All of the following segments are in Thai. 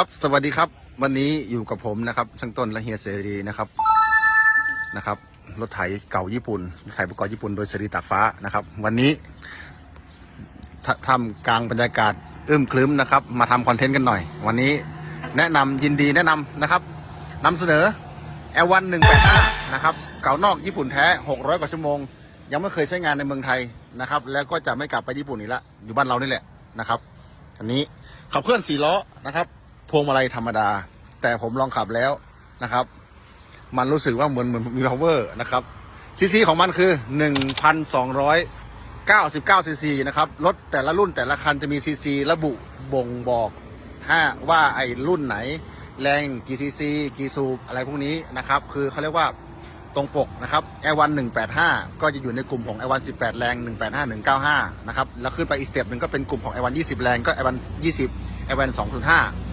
ครับสวัสดีครับวันนี้อยู่กับผมนะครับช่างต้นและเฮียเสรีนะครับนะครับรถไถเก่าญี่ปุ่นรถไถประกอบญี่ปุ่นโดยเสรีตากฟ้านะครับ วันนี้ททำกลางบรรยากาศอึมครึ้มนะครับ มาทำคอนเทนต์กันหน่อย วันนี้แนะนำยินดีแนะนำนะครับนำเสนอ L1 185นะครับเก่านอกญี่ปุ่นแท้ 600 กว่าชั่วโมง ยังไม่เคยใช้งานในเมืองไทยนะครับ แล้วก็จะไม่กลับไปญี่ปุ่นอีกละอยู่บ้านเรานี่แหละนะครับ อันนี้ขับเคลื่อนสี่ล้อนะครับ พวงมาลัยธรรมดา แต่ผมลองขับแล้วนะครับ มันรู้สึกว่าเหมือนเหมือนมี power นะครับซีซีของมันคือ 1,299ซีซีนะครับรถแต่ละรุ่นแต่ละคันจะมีซีซีระบุบ่งบอกถ้าว่าไอ้รุ่นไหน แรงกี่ซีซีกี่สูบอะไรพวกนี้นะครับ คือเขาเรียกว่าตรงปกนะครับ L1 185 ก็จะอยู่ในกลุ่มของ L1 18 แรง 185 195 นะครับ แล้วขึ้นไปอีกสเต็ปหนึ่งก็เป็นกลุ่มของ L1 20 แรงก็ L1 20 L1 205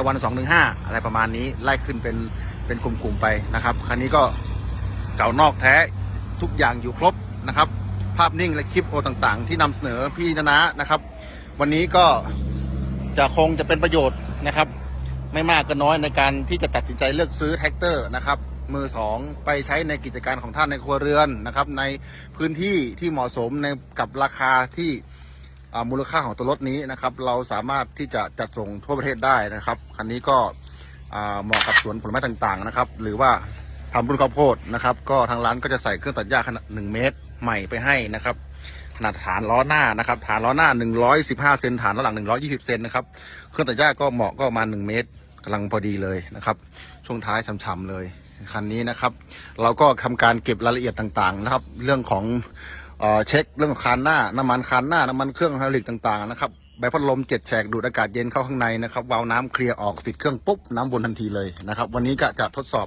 L1 215องหนึ่งห้าอะไรประมาณนี้ไล่ขึ้นเป็นเป็นกลุ่มๆไปนะครับ คันนี้ก็เก่านอกแท้ทุกอย่างอยู่ครบนะครับ ภาพนิ่งและคลิปโอต่างๆ ที่นำเสนอพี่นานะนะครับ วันนี้ก็จะคงจะเป็นประโยชน์นะครับ ไม่มากก็น้อยในการที่จะตัดสินใจเลือกซื้อแท็กเตอร์นะครับมือสองไปใช้ในกิจการของท่านในครัวเรือนนะครับ ในพื้นที่ที่เหมาะสมในกับราคาที่ มูลค่าของตัวรถนี้นะครับ เราสามารถที่จะจัดส่งทั่วประเทศได้นะครับ คันนี้ก็เหมาะกับสวนผลไม้ต่างๆนะครับ หรือว่าทำบุญข้าวโพดนะครับ ก็ทางร้านก็จะใส่เครื่องตัดหญ้าขนาด1เมตรใหม่ไปให้นะครับ ขนาดฐานล้อหน้านะครับ ฐานล้อหน้า 115เซนฐานล้อหลัง 120เซนนะครับ เครื่องตัดหญ้าก็เหมาะก็ประมาณ1เมตรกำลังพอดีเลยนะครับ ช่วงท้ายฉ่ำๆเลยคันนี้นะครับ เราก็ทำการเก็บรายละเอียดต่างๆนะครับ เรื่องของ เอ่อเช็คเรื่องของคานหน้าน้ำมันคานหน้าน้ำมันเครื่องไฮดรอลิกต่างๆนะครับใบพัดลมเจ็ดแฉกดูดอากาศเย็นเข้าข้างในนะครับวาล์วน้ำเคลียร์ออกติดเครื่องปุ๊บน้ำวนทันทีเลยนะครับ วันนี้ก็จะทดสอบ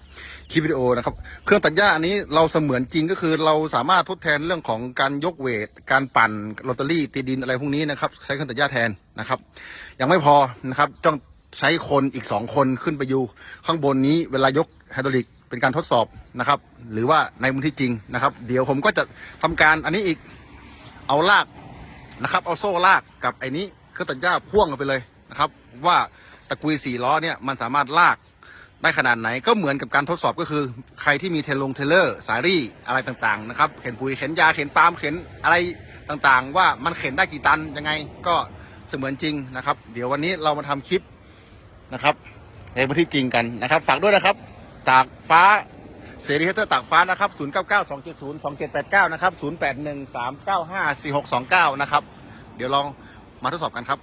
คลิปวิดีโอนะครับ เครื่องตัดหญ้าอันนี้เราเสมือนจริงก็คือเราสามารถทดแทนเรื่องของการยกเวท การปั่นลอตเตอรี่ตีดินอะไรพวกนี้นะครับ ใช้เครื่องตัดหญ้าแทนนะครับ ยังไม่พอนะครับต้องใช้คนอีกสองคนขึ้นไปอยู่ข้างบนนี้เวลายกไฮดรอลิก เป็นการทดสอบนะครับ หรือว่าในพื้นที่จริงนะครับ เดี๋ยวผมก็จะทำการอันนี้อีกเอาลากนะครับ เอาโซ่ลากกับไอ้นี้เครื่องตัดหญ้าพ่วงกันไปเลยนะครับ ว่าตะกุยสี่ล้อเนี่ยมันสามารถลากได้ขนาดไหนก็เหมือนกับการทดสอบก็คือ ใครที่มีเทลงเทเลอร์สารี่อะไรต่างๆนะครับเข็นปุ๋ยเข็นยาเข็นปาล์มเข็นอะไรต่างๆ ว่ามันเข็นได้กี่ตันยังไงก็เสมือนจริงนะครับ เดี๋ยววันนี้เรามาทำคลิปนะครับในพื้นที่จริงกันนะครับ ฝากด้วยนะครับ ตากฟ้าเสรีเฮเตอร์ตากฟ้านะครับ 0 9 9 2 7 0 2 7 8 9 นะครับ 0 8 1 3 9 5 4 6 2 9 นะครับ เดี๋ยวลองมาทดสอบกันครับ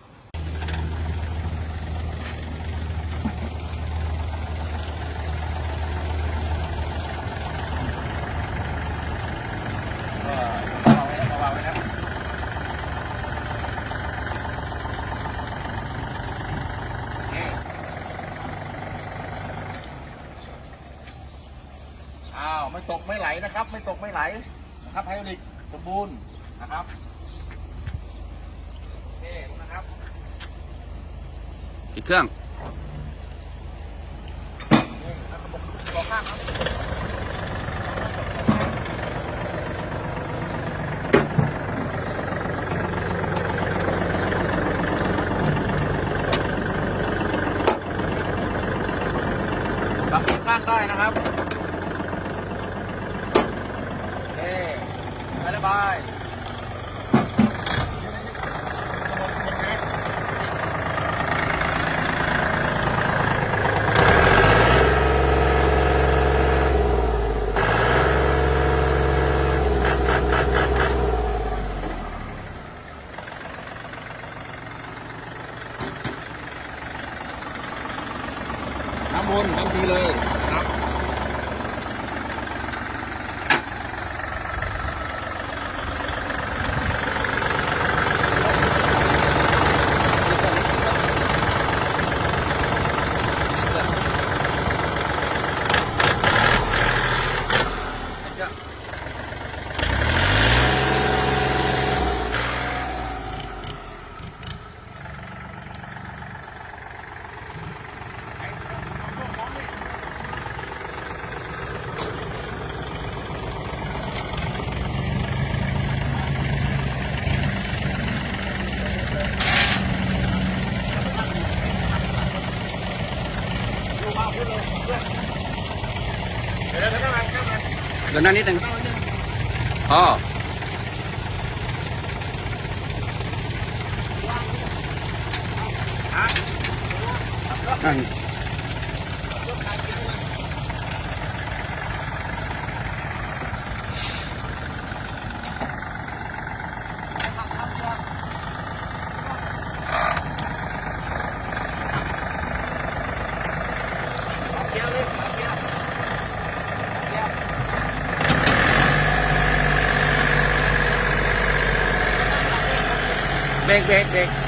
ไม่ตกไม่ไหลนะครับ ไม่ตกไม่ไหลนะครับไฮดรอลิกสมบูรณ์นะครับโอเคนะครับปิดเครื่องนี่นะครับระบบสองข้างครับปรับข้างได้นะครับ โอเค ไปเลยบายน้ำวนทันทีเลย เดี๋ยวนั่งมานั่งมาเดี๋ยวหน้านิดนึงพอนั่น เกียร์เลยเกียร์ เบรกเบรกเบรก